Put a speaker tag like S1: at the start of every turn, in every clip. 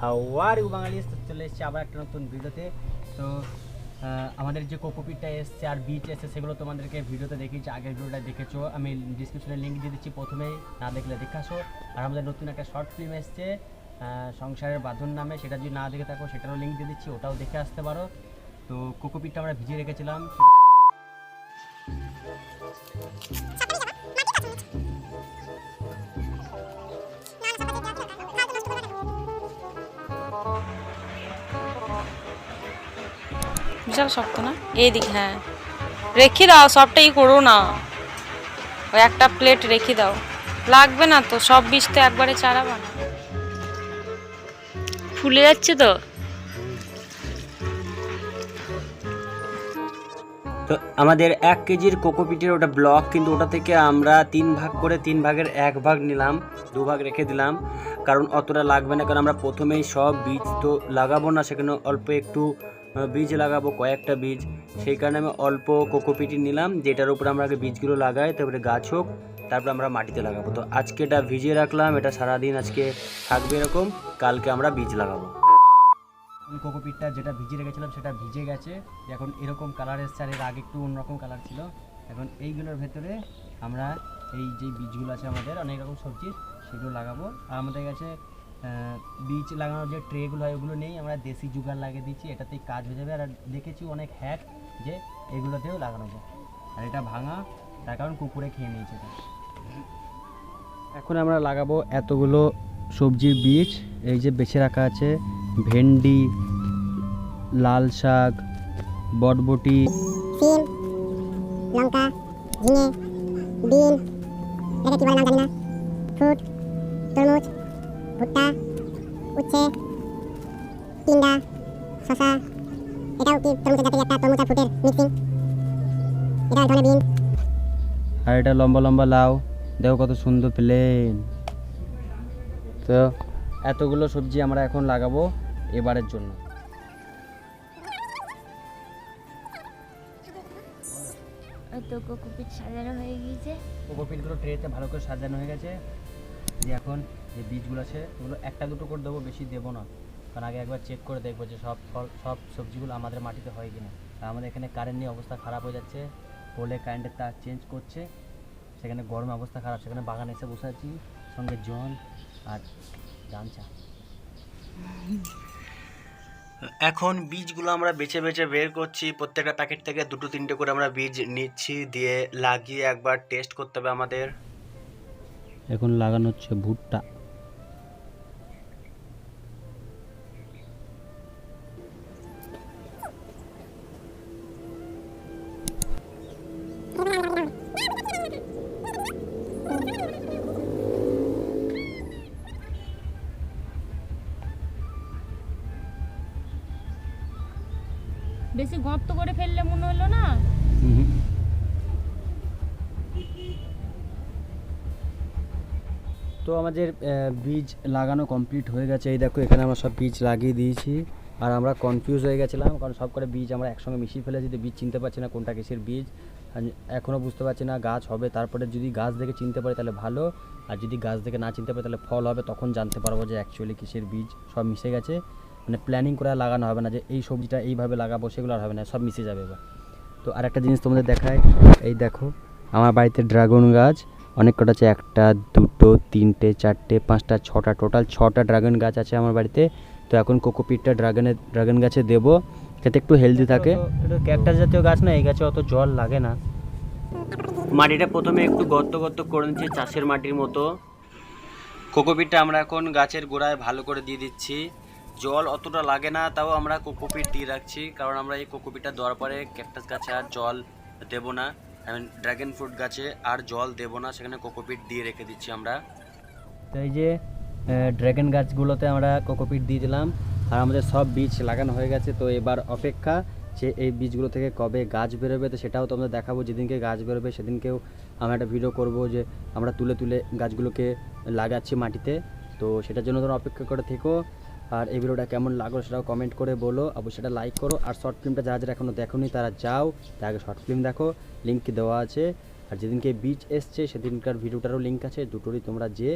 S1: হাওয়ার বাঙালি চলে এসেছি আবার একটা নতুন ভিডিওতে। তো আমাদের যে কোকোপিটটা এসছে আর বিচ এসছে, সেগুলো তোমাদেরকে ভিডিওতে দেখিয়েছি আগের ভিডিওটা দেখেছ, আমি ডিসক্রিপশনে লিঙ্ক দিয়ে দিচ্ছি প্রথমেই না দেখলে দেখে আসো। আর আমাদের নতুন একটা শর্ট ফিল্ম এসছে সংসারের বাঁধন নামে। সেটা যদি না দেখে থাকো, সেটারও লিঙ্ক দিয়ে দিচ্ছি, ওটাও দেখে আসতে পারো। তো, কোকোপিটটা আমরা ভিজিয়ে রেখেছিলাম
S2: বিশাল শক্ত না? এইদিকে হ্যাঁ। রেখে দাও, সবটাই করো না। ওই একটা প্লেট রেখে দাও। লাগবে না তো, সব বীজ তো একবারে চারা না। ফুলে যাচ্ছে তো।
S1: তো আমাদের এক কেজির কোকোপিটের ওটা ব্লক কিন্তু ওটা থেকে আমরা তিন ভাগ করে তিন ভাগের এক ভাগ নিলাম, দু ভাগ রেখে দিলাম। কারণ অতটা লাগবে না, কারণ আমরা প্রথমেই সব বীজ তো লাগাবো না, সেখানে অল্প একটু বীজ লাগাবো, কয়েকটা বীজ। সেই কারণে আমি অল্প কোকোপিটি নিলাম, যেটার উপরে আমরা আগে বীজগুলো লাগাই, তারপরে গাছ হোক, তারপরে আমরা মাটিতে লাগাবো। তো আজকে এটা ভিজিয়ে রাখলাম, এটা সারাদিন আজকে থাকবে এরকম, কালকে আমরা বীজ লাগাবো। কোকোপিটটা যেটা ভিজিয়ে রেখেছিলাম, সেটা ভিজে গেছে। এখন এরকম কালার এসছে, আর এর আগে একটু অন্যরকম কালার ছিল। এখন এইগুলোর ভেতরে আমরা এই যে বীজগুলো আছে আমাদের, অনেক রকম সবজির সেগুলো লাগাবো। আর আমাদের কাছে বীজ লাগানোর যে ট্রেগুলো হয় ওগুলো নেই। আমরা দেশি জুগার লাগিয়ে দিচ্ছি। এটাতেই কাজ হয়ে যাবে। আর দেখেছি অনেক হ্যাক যে এগুলোতেও লাগানো যায়। আর এটা ভাঙা তার কারণ কুকুরে খেয়ে নিয়েছে এখন আমরা লাগাবো এতগুলো সবজির বীজ। এই যে বেছে রাখা আছে ভেন্ডি লাল শাক বটবটি।
S3: সিম লঙ্কা ঝিঙে বিন এটাকে কী বলে নাম জানি না। ফ্রুট। তরমুজ ভুট্টা উচ্ছে টিন্ডা শশা এটাও কি তরমুজের জাতীয় একটা তরমুজ আর ফ্রুটের মিক্সিং এটা এক ধরনের বিন।
S1: আর এটা লম্বা লম্বা লাউ। দেখো কত সুন্দর প্লেন তো এতগুলো সবজি আমরা এখন লাগাবো এবারের জন্য।
S4: তো কোকোপিট সাজানো হয়ে গিয়েছে
S1: কোকোপিটগুলো ট্রেতে ভালো করে সাজানো হয়ে গেছে। দিয়ে এখন যে বীজগুলো আছে ওগুলো একটা দুটো করে দেবো, বেশি দেবো না। কারণ আগে একবার চেক করে দেখব যে সব ফল, সব সবজিগুলো আমাদের মাটিতে হয় কিনা। আর আমাদের এখানে কারেন্ট নিয়ে অবস্থা খারাপ হয়ে যাচ্ছে। পোলে কারেন্টের তার চেঞ্জ করছে। সেখানে গরম অবস্থা খারাপ। সেখানে বাগানে এসে বসে আছি। সঙ্গে জল আর গামছা। এখন বীজগুলো আমরা বেছে বেছে বের করছি। প্রত্যেকটা প্যাকেট থেকে দুটো তিনটে করে আমরা বীজ নিচ্ছি। দিয়ে লাগিয়ে একবার টেস্ট করতে হবে আমাদের। এখন লাগানো হচ্ছে ভুট্টা।
S2: বেশি গর্ত করে ফেললে মনে হলো না?
S1: তো আমাদের বীজ লাগানো কমপ্লিট হয়ে গেছে। এই দেখো, এখানে আমরা সব বীজ লাগিয়ে দিয়েছি। আর আমরা কনফিউজ হয়ে গেছিলাম, কারণ সব করে বীজ আমরা একসঙ্গে মিশিয়ে ফেলেছি, তো বীজ চিনতে পারছি না কোনটা কিসের বীজ। এখনও বুঝতে পারছি না গাছ হবে, তারপরে যদি গাছ দেখে চিনতে পারি তাহলে ভালো। আর যদি গাছ দেখে না চিনতে পারি তাহলে ফল হবে, তখন জানতে পারব যে অ্যাকচুয়ালি কিসের বীজ, সব মিশে গেছে। মানে প্ল্যানিং করে লাগানো হবে না যে এই সবজিটা এইভাবে লাগাবো, সেগুলো আর হবে না, সব মিশে যাবে এবার। তো আর একটা জিনিস তোমাদের দেখায় এই দেখো, আমার বাড়িতে ড্রাগন গাছ। অনেক কটা আছে একটা দুটো তিনটে চারটে পাঁচটা ছটা টোটাল ছটা ড্রাগন গাছ আছে আমার বাড়িতে। তো এখন কোকোপিটটা ড্রাগনের ড্রাগন গাছে দেবো যাতে একটু হেলদি থাকে। এটা ক্যাকটাস জাতীয় গাছ না এই গাছে অত জল লাগে না। মাটিটা প্রথমে একটু গর্ত গর্ত করে নিচ্ছি চাষের মাটির মতো। কোকোপিটটা আমরা এখন গাছের গোড়ায় ভালো করে দিয়ে দিচ্ছি। জল অতটা লাগে না তাও আমরা কোকোপিট দিয়ে রাখছি কারণ আমরা এই কোকোপিটটা দেওয়ার পরে ক্যাকটাস গাছে আর জল দেবো না। ড্রাগন ফ্রুট গাছে আর জল দেবো না, সেখানে কোকোপিট দিয়ে রেখে দিচ্ছি আমরা। তো এই যে ড্রাগন গাছগুলোতে আমরা কোকোপিট দিয়ে দিলাম, আর আমাদের সব বীজ লাগানো হয়ে গেছে, তো এবার অপেক্ষা যে এই বীজগুলো থেকে কবে গাছ বেরোবে, তো সেটাও তোমাদের দেখাবো, যেদিনকে গাছ বেরোবে সেদিনকেও আমরা একটা ভিডিও করব যে আমরা তুলে তুলে গাছগুলোকে লাগাচ্ছি মাটিতে। তো সেটার জন্য তোমরা অপেক্ষা করে থেকো। আর এই ভিডিওটা কেমন লাগল সেটাও কমেন্ট করে বলো। অবশ্যই সেটা লাইক করো। আর শর্ট ফিল্মটা যারা যারা এখনও দেখোনি, তারা যাও, তার আগে শর্ট ফিল্ম দেখো। লিঙ্ক দেওয়া আছে। আর যেদিনকে বিচ এসছে, সেদিনকার ভিডিওটারও লিঙ্ক আছে। দুটোরই তোমরা যে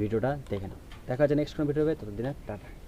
S1: ভিডিওটা দেখে নাও। দেখা যাচ্ছে নেক্সট কোনো ভিডিও হবে ততদিনে টাটা।